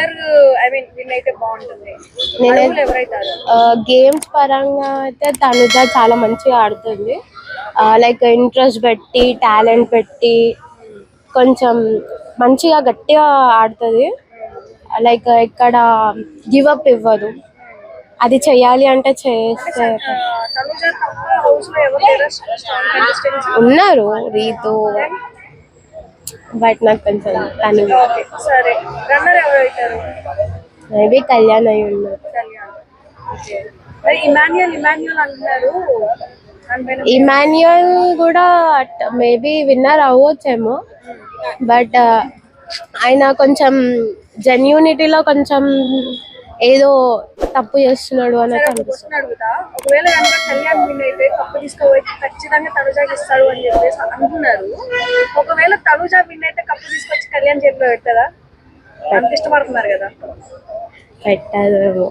ఎవరు I mean win అయితే బాగుంటుంది. నేనే- ఎవరైతారు గేమ్స్ పరంగా అయితే తనుజ చాలా మంచిగా ఆడుతుంది. లైక్ ఇంట్రెస్ట్ పెట్టి టాలెంట్ పెట్టి కొంచెం మంచిగా గట్టిగా ఆడుతుంది. లైక్ ఎక్కడ గివ్ అప్ ఇవ్వదు. అది చెయ్యాలి అంటే చేస్తే తనుజ తప్ప బట్ నాకు కొంచెం తను సరే. రన్నర్ ఎవరైతారు? మేబీ కళ్యాణ్ అయి ఉన్నారు కళ్యాణ్. ఓకే. మరి ఇమాన్యుయల్ ఇమాన్యుయల్ అంటున్నారు. ఇమాన్యుయల్ కూడా మేబీ విన్నర్ అవ్వచ్చేమో. బట్ ఆయన కొంచెం జెన్యూనిటీలో కొంచెం ఏదో తప్పు చేస్తున్నాడు అని సరే ఒక క్వశ్చన్ అడుగుతా. ఒకవేళ కనుక కళ్యాణ్ విన్ అయితే కప్పు తీసుకుపోయి ఖచ్చితంగా తనుజాకి ఇస్తాడు అని చెప్పేసి అంటున్నారు ఒకవేళ తనుజ విన్ అయితే కప్పు తీసుకొచ్చి కళ్యాణ్ చేతిలో పెడతారా అంత ఇష్టపడుతున్నారు కదా. పెట్టదు.